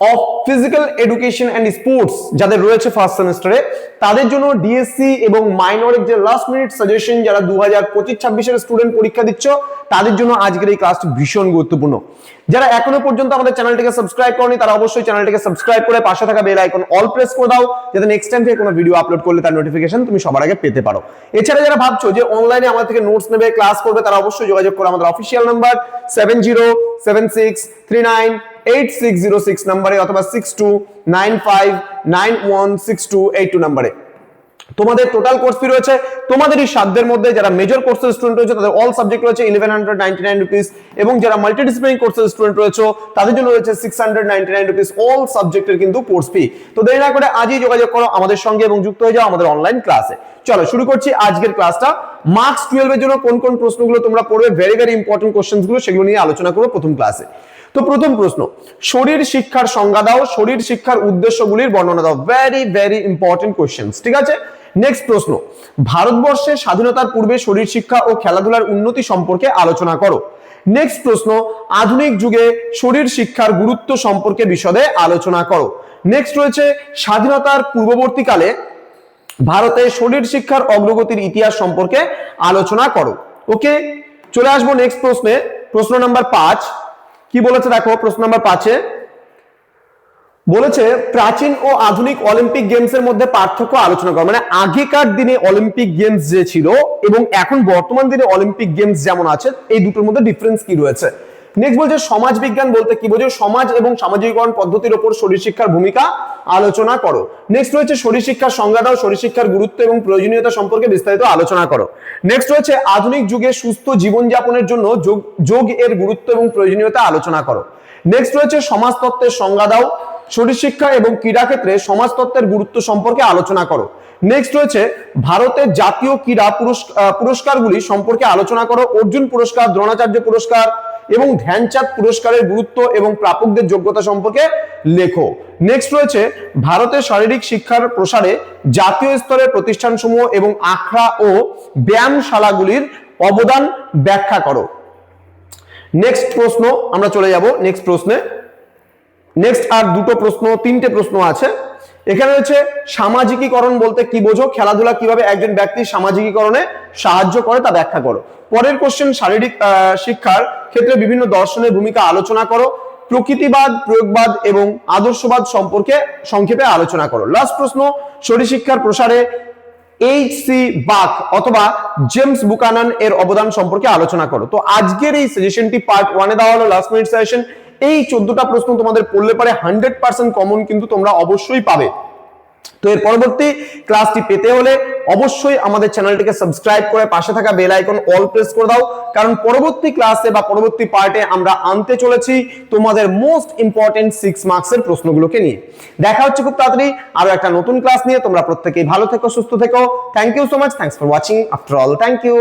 of physical education and sports যাদের রয়েছে first সেমিস্টারে তাদের জন্য ডিএসসি এবং মাইনরের যে লাস্ট মিনিট সাজেশন যারা দু হাজার পঁচিশ ছাব্বিশের স্টুডেন্ট পরীক্ষা দিচ্ছ, তাদের জন্য আজকের এই ক্লাসটি ভীষণ গুরুত্বপূর্ণ। যারা এখনও পর্যন্ত আমাদের চ্যানেলটিকে সাবস্ক্রাইব করনি, তারা অবশ্যই চ্যানেলটিকে সাবস্ক্রাইব করে পাশে থাকা বেল আইকন অল প্রেস করে দাও, যাতে নেক্সট টাইম থেকে কোনো ভিডিও আপলোড করলে তার নোটিফিকেশন তুমি সবার আগে পেতে পারো। এছাড়া যারা ভাবছ যে অনলাইনে আমাদের থেকে নোটস নেবে ক্লাস করবে, তারা অবশ্যই যোগাযোগ করো আমাদের official number seven zero seven six three nine eight six zero six নাম্বারে অথবা six two nine five nine one six two eight two নাম্বারে তোমাদের টোটাল কোর্স ফি রয়েছে তোমাদের এই সাধ্যের মধ্যে যারা মেজর কোর্সের স্টুডেন্ট রয়েছে, তাদের অল সাবজেক্ট রয়েছে eleven hundred ninety nine rupees এবং যারা মাল্টিডিসিপ্লিনারি কোর্সের স্টুডেন্ট রয়েছে, তাদের জন্য রয়েছে six hundred ninety nine rupees all সাবজেক্টের কিন্তু কোর্স ফি তো দেরি না করে আজই যোগাযোগ করো আমাদের সঙ্গে এবং যুক্ত হয়ে যাও আমাদের অনলাইন ক্লাসে চলো, শুরু করছি আজকের ক্লাসটা মার্কস টুয়েলভের জন্য কোন কোন প্রশ্নগুলো তোমরা পড়বে? ভেরি ভেরি ইম্পর্টেন্ট কোশ্চেন্সগুলো সেগুলো নিয়ে আলোচনা করব প্রথম ক্লাসে তো প্রথম প্রশ্ন, শরীর শিক্ষার সংজ্ঞা দাও, শরীর শিক্ষার উদ্দেশ্যগুলির বর্ণনা দাও। ভেরি ভেরি ইম্পর্টেন্ট কোশ্চেন্স ঠিক আছে? নেক্সট প্রশ্ন, ভারতবর্ষে স্বাধীনতার পূর্বে শরীর শিক্ষা ও খেলাধুলার উন্নতি সম্পর্কে আলোচনা করো। নেক্সট প্রশ্ন, আধুনিক যুগে শরীর শিক্ষার গুরুত্ব সম্পর্কে বিশদে আলোচনা করো। নেক্সট রয়েছে, স্বাধীনতার পূর্ববর্তীকালে ভারতে শরীর শিক্ষার অগ্রগতির ইতিহাস সম্পর্কে আলোচনা করো। ওকে চলে আসব নেক্সট প্রশ্নে। প্রশ্ন নাম্বার পাঁচ কি বলেছে দেখো, প্রশ্ন নাম্বার পাঁচে। বলেছে, প্রাচীন ও আধুনিক অলিম্পিক গেমস এর মধ্যে পার্থক্য আলোচনা করো। মানে আগেকার দিনে অলিম্পিক গেমস যে ছিল এবং এখন বর্তমান দিনে অলিম্পিক গেমস যেমন আছে, এই দুটোর মধ্যে ডিফারেন্স কি রয়েছে? নেক্সট বলছে সমাজ বিজ্ঞান বলতে কি বোঝো সমাজ এবং সামাজিকরণ পদ্ধতির উপর শরীর শিক্ষার ভূমিকা আলোচনা করো। নেক্সট রয়েছে শরীর শিক্ষার সংজ্ঞা দাও শরীর শিক্ষার গুরুত্ব এবং প্রয়োজনীয়তা সম্পর্কে বিস্তারিত আলোচনা করো। নেক্সট রয়েছে আধুনিক যুগে সুস্থ জীবনযাপনের জন্য যোগ যোগ এর গুরুত্ব এবং প্রয়োজনীয়তা আলোচনা করো। নেক্সট রয়েছে সমাজতত্ত্বের সংজ্ঞা দাও শরীর শিক্ষা এবং ক্রীড়া ক্ষেত্রে সমাজতত্ত্বের গুরুত্ব সম্পর্কে আলোচনা করো। নেক্সট রয়েছে ভারতের জাতীয় ক্রীড়া পুরস্ক- আহ, পুরস্কারগুলি সম্পর্কে আলোচনা করো। অর্জুন পুরস্কার দ্রোণাচার্য পুরস্কার এবং ধ্যানচাঁদ পুরস্কারের গুরুত্ব এবং প্রাপকদের যোগ্যতা সম্পর্কে লেখো। নেক্সট রয়েছে, ভারতের শারীরিক শিক্ষার প্রসারে জাতীয় স্তরের প্রতিষ্ঠানসমূহ এবং আখড়া ও ব্যায়ামশালাগুলির অবদান ব্যাখ্যা করো। নেক্সট প্রশ্ন, আমরা চলে যাব নেক্সট প্রশ্নে। নেক্সট আর দুটো প্রশ্ন, তিনটে প্রশ্ন আছে। এখানে রয়েছে সামাজিকীকরণ বলতে কি বোঝো? খেলাধুলা কীভাবে একজন ব্যক্তির সামাজিকীকরণে সাহায্য করে তা ব্যাখ্যা করো। পরের কোশ্চেন শারীরিক শিক্ষার ক্ষেত্রে বিভিন্ন দর্শনের ভূমিকা আলোচনা করো। প্রকৃতিবাদ, প্রয়োগবাদ এবং আদর্শবাদ সম্পর্কে সংক্ষেপে আলোচনা করো। লাস্ট প্রশ্ন শরীর শিক্ষার প্রসারে এইচ সি বাক অথবা জেমস বুকানান এর অবদান সম্পর্কে আলোচনা করো। তো আজকের এই সাজেশনটি পার্ট ওয়ানে দেওয়া হলো। লাস্ট মিনিট সাজেশন এই চোদ্দটা প্রশ্ন তোমাদের পড়লে পারে হান্ড্রেড পার্সেন্ট কমন কিন্তু তোমরা অবশ্যই পাবে। তো এর পরবর্তী ক্লাসটি পেতে হলে অবশ্যই আমাদের চ্যানেলটিকে সাবস্ক্রাইব করে পাশে থাকা বেল আইকন অল প্রেস করে দাও, কারণ পরবর্তী ক্লাসে বা পরবর্তী পার্টে আমরা আনতে চলেছি তোমাদের মোস্ট ইম্পর্টেন্ট সিক্স মার্কসের প্রশ্নগুলোকে নিয়ে। দেখা হচ্ছে খুব তাড়াতাড়ি আরও একটা নতুন ক্লাস নিয়ে। তোমরা প্রত্যেকেই ভালো থেকো, সুস্থ থেকো। Thank you so much thanks for watching after all thank you